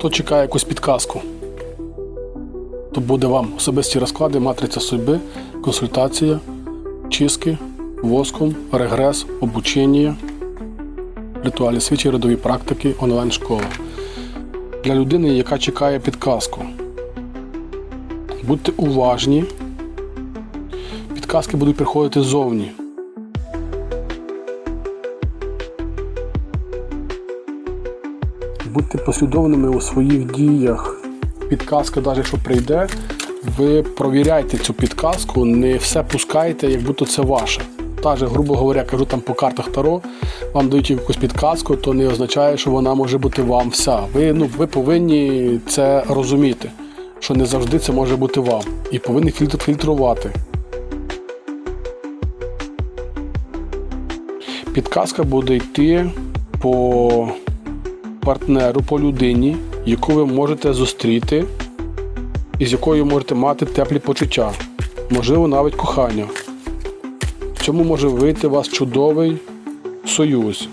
Хто чекає якусь підказку, то буде вам особисті розклади, матриця судьби, консультація, чистки, воском, регрес, обучення, ритуальні свічі, родові практики, онлайн-школа. Для людини, яка чекає підказку. Будьте уважні. Підказки будуть приходити ззовні. Будьте послідовними у своїх діях. Підказка, навіть якщо прийде, ви провіряйте цю підказку, не все пускайте, як будто це ваше. Даже, грубо говоря, кажу там по картах Таро, вам дають якусь підказку, то не означає, що вона може бути вам вся. Ви, ну, ви повинні це розуміти, що не завжди це може бути вам. І повинні фільтр, фільтрувати. Підказка буде йти по партнеру, по людині, яку ви можете зустріти, і з якою можете мати теплі почуття, можливо, навіть кохання. В цьому може вийти у вас чудовий союз.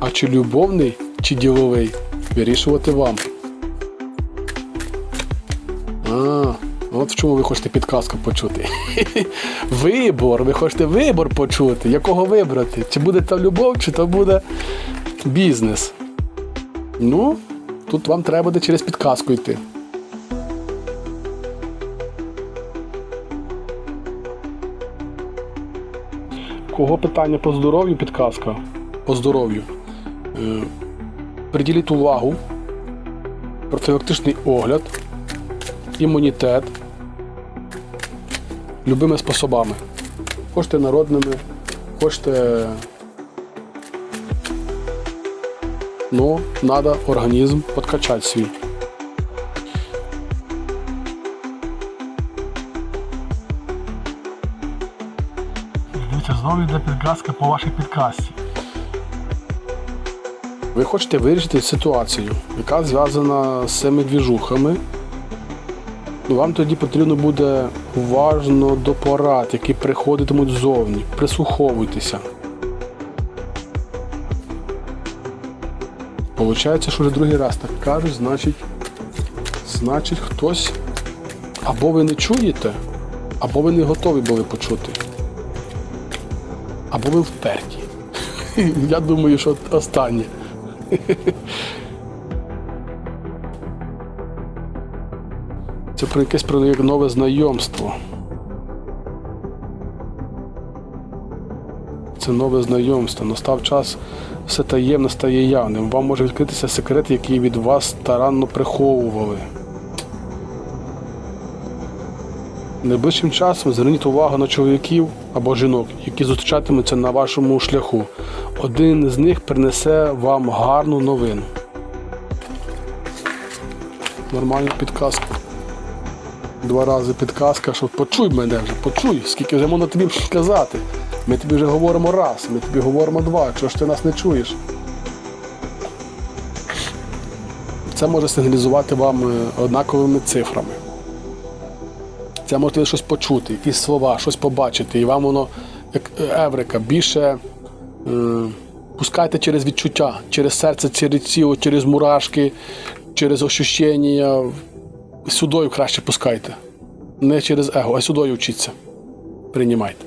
А чи любовний, чи діловий, вирішувати вам. От в чому ви хочете підказку почути. Вибор, ви хочете вибор почути, якого вибрати? Чи буде то любов, чи то буде бізнес. Ну, тут вам треба буде через підказку йти. Кого питання по здоров'ю, підказка? По здоров'ю. Е, Приділіть увагу, профілактичний огляд, імунітет любими способами. Хочете народними, хочете. Ну, треба організм подкачати свій. Дивіться, знову йде підказка по вашій підказці. Ви хочете вирішити ситуацію, яка зв'язана з цими двіжухами. Ну, Вам тоді потрібно буде уважно до порад, які приходитимуть ззовні. Прислуховуйтеся. Получається, що вже другий раз так кажуть, значить, значить хтось або ви не чуєте, або ви не готові були почути. Або ви вперті. Я думаю, що останнє. Це про якесь про нове знайомство. Це нове знайомство. Настав час, все таємне стає явним. Вам може відкритися секрет, який від вас старанно приховували. Найближчим часом зверніть увагу на чоловіків або жінок, які зустрічатимуться на вашому шляху. Один з них принесе вам гарну новину. Нормальну підказку. Два рази підказка, що почуй мене вже, почуй, скільки вже можна тобі сказати. Ми тобі вже говоримо раз, ми тобі говоримо два, чого ж ти нас не чуєш? Це може сигналізувати вам е, однаковими цифрами. Це можете щось почути, якісь слова, щось побачити, і вам воно, як е, еврика, більше е, пускайте через відчуття, через серце, через тіло, через мурашки, через ощущення. Сюдою краще пускайте. Не через его, а сюдою вчіться. Приймайте.